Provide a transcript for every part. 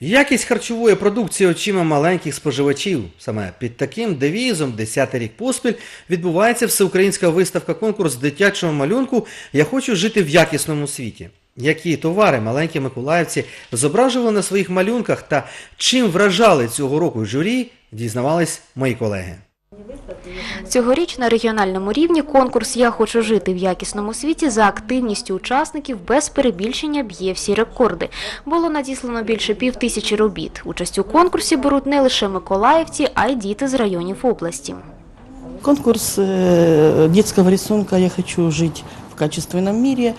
Якість харчової продукції очима маленьких споживачів. Саме під таким девізом 10-й рік поспіль відбувається всеукраїнська виставка конкурс дитячого малюнку Я хочу жити в якісному світі. Які товари маленькі миколаївці зображували на своїх малюнках та чим вражали цього року журі, дізнавались мої колеги. Цьогоріч на регіональному рівні конкурс Я хочу жити в якісному світі за активністю учасників без перебільшення б'є всі рекорди. Було надіслано більше пів тисячі робіт. Участь у конкурсі беруть не лише миколаївці, а й діти з районів області. Конкурс э, детского рисунка «Я хочу жить в качественном мире»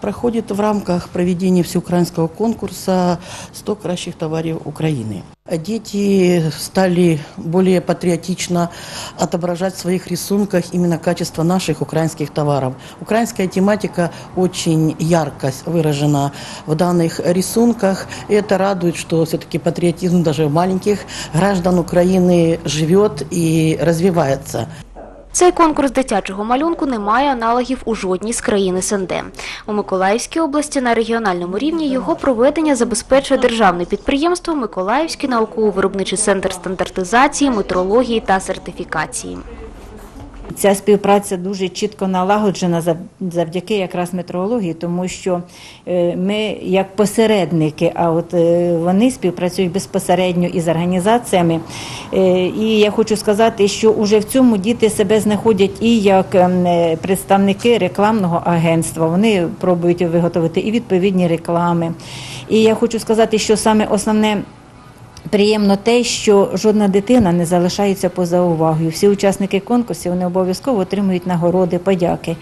проходит в рамках проведения всеукраинского конкурса «100 кращих товаров Украины». Дети стали более патриотично отображать в своих рисунках именно качество наших украинских товаров. Украинская тематика очень ярко выражена в данных рисунках. И это радует, что все-таки патриотизм даже маленьких граждан Украины живет и развивается. Цей конкурс дитячого малюнку не має аналогів у жодній з країн СНД. У Миколаївській області на регіональному рівні його проведення забезпечує державне підприємство Миколаївський науково-виробничий центр стандартизації, метрології та сертифікації. Ця співпраця дуже чітко налагоджена завдяки якраз метрології, тому що е, ми як посередники, а от е, вони співпрацюють безпосередньо із організаціями. Е, І я хочу сказати, що уже в цьому діти себе знаходять і як ем, представники рекламного агентства. Вони пробують виготовити і відповідні реклами. І я хочу сказати, що саме основне. Приємно те, що жодна дитина не залишається поза увагою. Всі учасники конкурсу вони обов'язково отримують нагороди, подяки.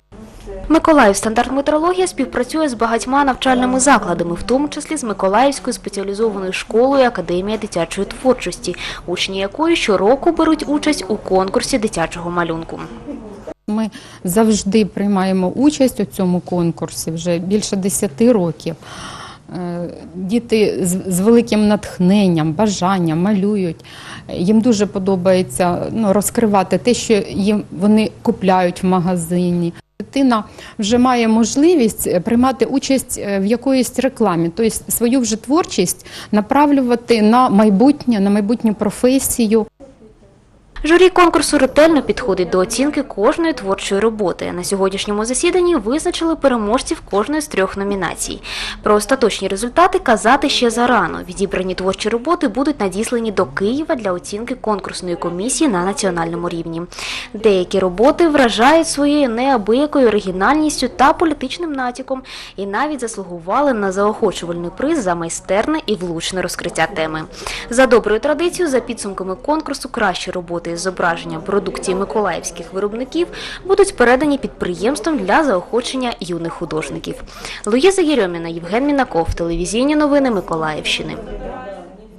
Миколаїв стандарт метрологія співпрацює з багатьма навчальними закладами, в тому числі з Миколаївською спеціалізованою школою Академія дитячої творчості, учні якої щороку беруть участь у конкурсі дитячого малюнку. Ми завжди приймаємо участь у цьому конкурсі вже більше 10 років. Е, Діти з, великим натхненням, бажанням малюють. Їм дуже подобається ну, розкривати те, що їм вони купляють в магазині. Дитина вже має можливість е, приймати участь е, в якоїсь рекламі, тобто свою вже творчість направлювати на майбутнє, на майбутню професію. Журі конкурсу ретельно підходить до оцінки кожної творчої роботи. На сьогоднішньому засіданні визначили переможців кожної з трьох номінацій. Про остаточні результати казати ще зарано. Відібрані творчі роботи будуть надіслані до Києва для оцінки конкурсної комісії на національному рівні. Деякі роботи вражають своєю неабиякою оригінальністю та політичним натяком і навіть заслугували на заохочувальний приз за майстерне і влучне розкриття теми. За доброю традицією, за підсумками конкурсу, кращі роботи з зображення продукції миколаївських виробників будуть передані підприємствам для заохочення юних художників. Луїза Єрьоміна, Євген Мінаков, телевізійні новини Миколаївщини.